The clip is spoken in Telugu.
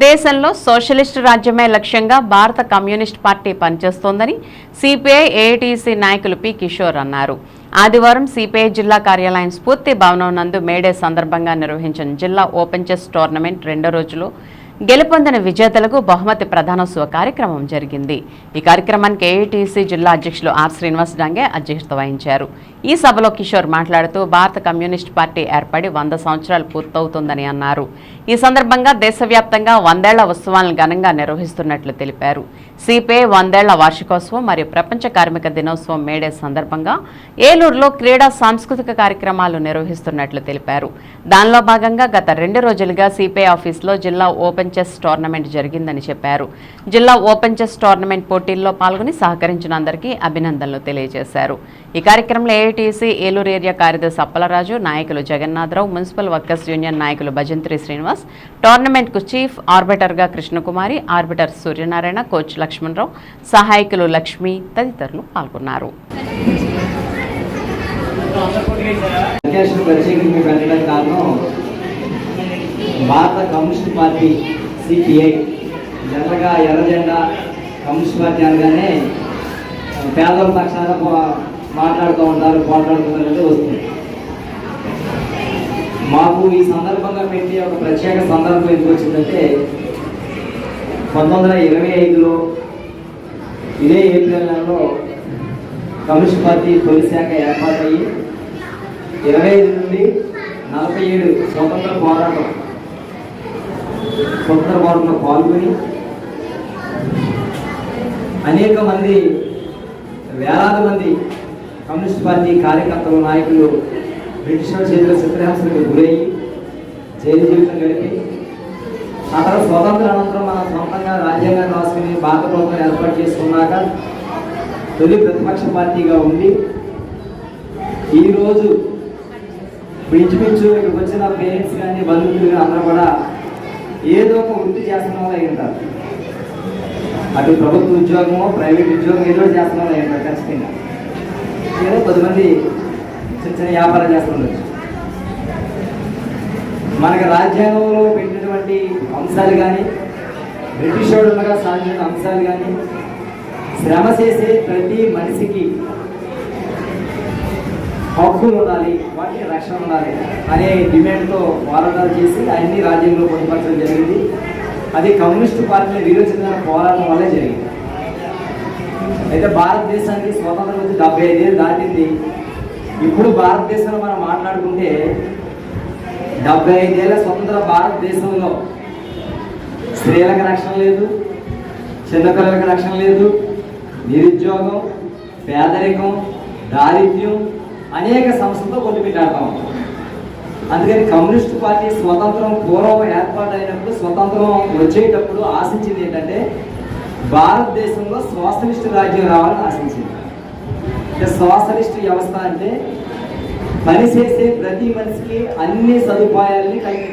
దేశంలో సోషలిస్టు రాజ్యమే లక్ష్యంగా భారత కమ్యూనిస్ట్ పార్టీ పనిచేస్తోందని సిపిఐ ఏఐటీసీ నాయకులు పి కిషోర్ అన్నారు. ఆదివారం సిపిఐ జిల్లా కార్యాలయం స్ఫూర్తి భవనం నందు మేడే సందర్భంగా నిర్వహించిన జిల్లా ఓపెన్ చెస్ టోర్నమెంట్ రెండో రోజులో గెలుపొందిన విజేతలకు బహుమతి ప్రధానోత్సవ కార్యక్రమం జరిగింది. ఈ కార్యక్రమానికి ఏఐటీసీ జిల్లా అధ్యక్షులు ఆర్ శ్రీనివాస్ డాంగే అధ్యక్షత వహించారు. ఈ సభలో కిషోర్ మాట్లాడుతూ భారత కమ్యూనిస్ట్ పార్టీ ఏర్పడి వంద సంవత్సరాలు పూర్తవుతుందని అన్నారు. ఈ సందర్భంగా దేశవ్యాప్తంగా వందేళ్ళ ఉత్సవాలను ఘనంగా నిర్వహిస్తున్నట్లు తెలిపారు. సిపిఐ వందేళ్ళ వార్షికోత్సవం మరియు ప్రపంచ కార్మిక దినోత్సవం మేడే సందర్భంగా ఏలూరులో క్రీడా సాంస్కృతిక కార్యక్రమాలు నిర్వహిస్తున్నట్లు తెలిపారు. దానిలో భాగంగా గత రెండు రోజులుగా సిపిఐ ఆఫీసులో జిల్లా ఓపెన్ చెస్ టోర్నమెంట్ జరిగిందని చెప్పారు. జిల్లా ఓపెన్ చెస్ టోర్నమెంట్ పోటీల్లో పాల్గొని సహకరించిన అందరికీ అభినందనలు తెలియజేశారు. ఈ కార్యక్రమంలో ఏఐటీసీ ఏలూరు ఏరియా కార్యదర్శి అప్పలరాజు నాయకులు జగన్నాథరావు మున్సిపల్ వర్కర్స్ యూనియన్ నాయకులు భజంత్రి శ్రీనివాస్ టోర్నమెంట్కు చీఫ్ ఆర్బిటర్గా కృష్ణకుమారి ఆర్బిటర్ సూర్యనారాయణ కోచ్ లక్ష్మణరావు సహాయకులు లక్ష్మి తదితరులు పాల్గొన్నారు. అధ్యక్షుడు ప్రత్యేకంగా పెట్టడానికి కారణం భారత కమ్యూనిస్ట్ పార్టీ సిపిఐ జనరల్గా ఎర్రజెండా కమ్యూనిస్ట్ పార్టీ అనగానే పేదల పక్షాన మాట్లాడుతూ ఉంటారు పోట్లాడుతున్నది వస్తుంది. మాకు ఈ సందర్భంగా పెట్టి ఒక ప్రత్యేక సందర్భం ఎందుకు వచ్చిందంటే పంతొమ్మిది వందల ఇరవై ఐదులో ఇదే ఏప్రిల్ నెలలో కమ్యూనిస్ట్ పార్టీ తొలి శాఖ ఏర్పాటయ్యి ఇరవై ఐదు నుండి నలభై ఏడు స్వతంత్ర పోరాటం స్వతంత్ర పోరాటంలో పాల్గొని అనేక మంది వేలాది మంది కమ్యూనిస్ట్ పార్టీ కార్యకర్తలు నాయకులు బ్రిటిష్ చేతిలో చిత్రహింసలకు గురయ్యి జైలు జీవితం గడిపి ఆ తర్వాత స్వతంత్ర అనంతరం మనం సొంతంగా రాజ్యాంగాన్ని రాసుకుని భారత ప్రభుత్వం ఏర్పాటు చేసుకున్నాక తొలి ప్రతిపక్ష పార్టీగా ఉండి ఈరోజు ఇప్పుడు ఇంచుమించు ఇక్కడికి వచ్చిన పేరెంట్స్ కానీ బంధువులు కానీ అందరూ కూడా ఏదో ఒక వృత్తి చేస్తున్న వాళ్ళు అయి ఉంటారు. అటు ప్రభుత్వ ఉద్యోగమో ప్రైవేట్ ఉద్యోగం ఏదో చేస్తున్న వాళ్ళు అయి ఉంటారు ఖచ్చితంగా. ఏదో కొద్దిమంది చిన్న చిన్న వ్యాపారం చేస్తుండొచ్చు మనకి రాజ్యాంగంలో పెట్టినటువంటి అంశాలు కానీ బ్రిటిష్ వాడు ఉండగా సాధించిన అంశాలు కానీ శ్రమ చేసే ప్రతి మనిషికి హక్కులు ఉండాలి వాటికి రక్షణ ఉండాలి అనే డిమాండ్తో పోరాటాలు చేసి అన్ని రాజ్యంలో పొందుపరచడం జరిగింది. అది కమ్యూనిస్టు పార్టీని విరోచించిన పోరాటం వల్లే జరిగింది. అయితే భారతదేశానికి స్వతంత్రం వచ్చి డెబ్బై ఐదేళ్ళు దాటింది. ఇప్పుడు భారతదేశంలో మనం మాట్లాడుకుంటే డెబ్బై ఐదేళ్ళ స్వతంత్ర భారతదేశంలో స్త్రీలకు రక్షణ లేదు చిన్నపిల్లలకు రక్షణ లేదు నిరుద్యోగం పేదరికం దారిద్ర్యం అనేక సమస్యలతో ఉంటాం అందుకని కమ్యూనిస్ట్ పార్టీ స్వతంత్రం పూర్వం ఏర్పాటైనప్పుడు స్వతంత్రం వచ్చేటప్పుడు ఆశించింది ఏంటంటే భారతదేశంలో సోషలిస్ట్ రాజ్యం రావాలని ఆశించింది. అంటే సోషలిస్ట్ వ్యవస్థ అంటే పనిచేసే ప్రతి మనిషికి అన్ని సదుపాయాలని కలిగి